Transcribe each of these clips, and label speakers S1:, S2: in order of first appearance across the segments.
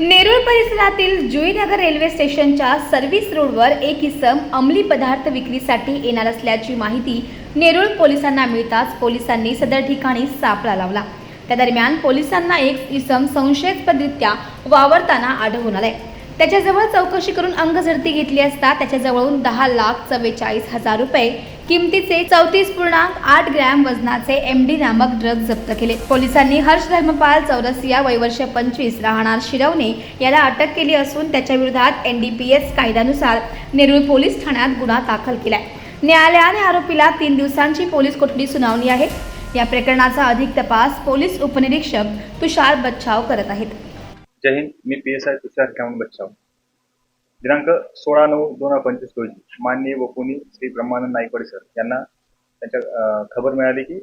S1: नेरूळ परिसरातील जुईनगर रेल्वे स्टेशनच्या सर्व्हिस रोडवर एक इसम अंमली पदार्थ विक्रीसाठी येणार असल्याची माहिती नेरूळ पोलिसांना मिळताच पोलिसांनी सदर ठिकाणी सापळा लावला. त्या दरम्यान पोलिसांना एक इसम संशयास्पदरित्या वावरताना आढळून आलाय. त्याच्याजवळ चौकशी करून अंगझडती घेतली असता त्याच्याजवळून दहा लाख चव्वेचाळीस हजार रुपये किमतीचे चौतीस पूर्णांक आठ ग्रॅम वजनाचे एम डी नामक ड्रग जप्त केले. पोलिसांनी हर्ष धर्मपाल चौरसिया वयवर्ष पंचवीस राहणार शिरवणे याला अटक केली असून त्याच्या विरोधात एन डी पी एस कायद्यानुसार नेरूळ पोलीस ठाण्यात गुन्हा दाखल केलाय. न्यायालयाने आरोपीला तीन दिवसांची पोलीस कोठडी सुनावली आहे. या प्रकरणाचा अधिक तपास पोलीस उपनिरीक्षक तुषार बच्छाव करत आहेत.
S2: जय हिंद मी पी एस आय तुषार खेळून बच्चाव दिनांक सोळा नऊ दोन हजार पंचवीस रोजी माननीय वपुनी श्री ब्रह्मानंद नाईकवाडे सर यांना त्यांच्या खबर मिळाली की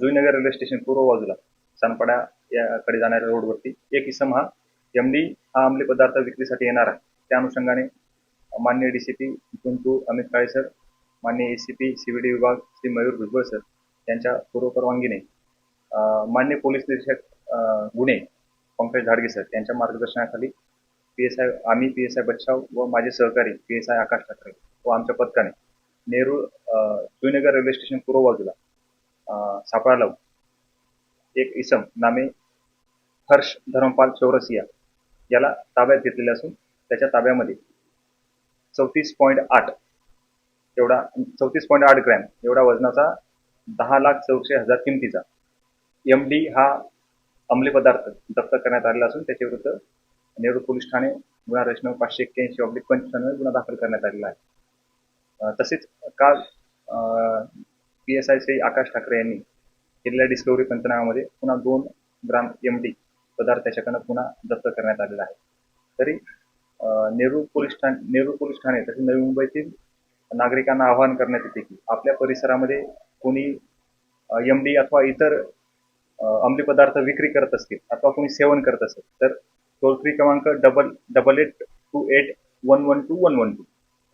S2: जुईनगर रेल्वे स्टेशन पूर्व बाजूला सानपाडा याकडे जाणाऱ्या रोडवरती एक इसम हा एम डी हा अंमली पदार्थ विक्रीसाठी येणार आहे. त्या अनुषंगाने मान्य डी सी पी गुंतू अमित काळे सर मान्य A C P C D विभाग श्री मयूर भुजबळ सर यांच्या पूर्व परवानगीने पोलीस निरीक्षक गुन्हे पंकज धाडगे सर यांच्या मार्गदर्शनाखाली पी एस आय आम्ही पी एस आय बच्चाव व माझे सहकारी P S I Akash Thakre व आमच्या पथकाने नेहरू जुनगर रेल्वे स्टेशन पूर्व बाजूला सापळा लावून एक इसम नामे हर्ष धर्मपाल चौरसिया याला ताब्यात घेतलेले असून त्याच्या ताब्यामध्ये चौतीस पॉईंट आठ एवढा चौतीस पॉईंट आठ ग्रॅम एवढा वजनाचा दहा लाख चौशे हजार किमतीचा एम डी हा अंमली पदार्थ जप्त करण्यात आलेला असून त्याच्या विरुद्ध नेहरू पोलीस ठाणे गुन्हा रचना पाचशे एक्क्याऐंशी ऑब्लिक पंचवीस गुन्हा दाखल करण्यात आलेला आहे. तसेच काल P S I Shri Akash Thakre यांनी केलेल्या डिस्कवरी पंचनाम्यामध्ये पुन्हा दोन ग्राम एम डी पदार्थ त्याच्याकडनं पुन्हा जप्त करण्यात आलेला आहे. तरी नेरूळ पोलीस ठाणे नेरूळ पोलीस ठाणे तसेच नवी मुंबईतील नागरिकांना आवाहन करण्यात येते की आपल्या परिसरामध्ये कोणी एम डी अथवा इतर अंमली पदार्थ विक्री करत असतील अथवा कोणी सेवन करत असेल तर टोल फ्री क्रमांक double double eight two eight one one two one one two.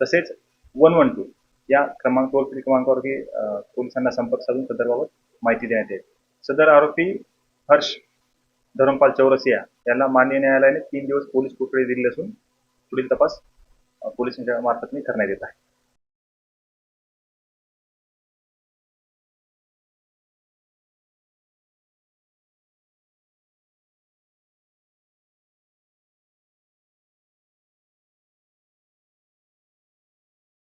S2: तसेच वन वन टू या क्रमांक टोल फ्री क्रमांकावरती पोलिसांना संपर्क साधून सदरबाबत माहिती देण्यात येईल. सदर आरोपी हर्ष धरमपाल चौरसिया याला मान्य न्यायालयाने तीन दिवस पोलीस कोठडी दिली असून पुढील तपास पोलिसांच्या मार्फतने करण्यात येत आहे.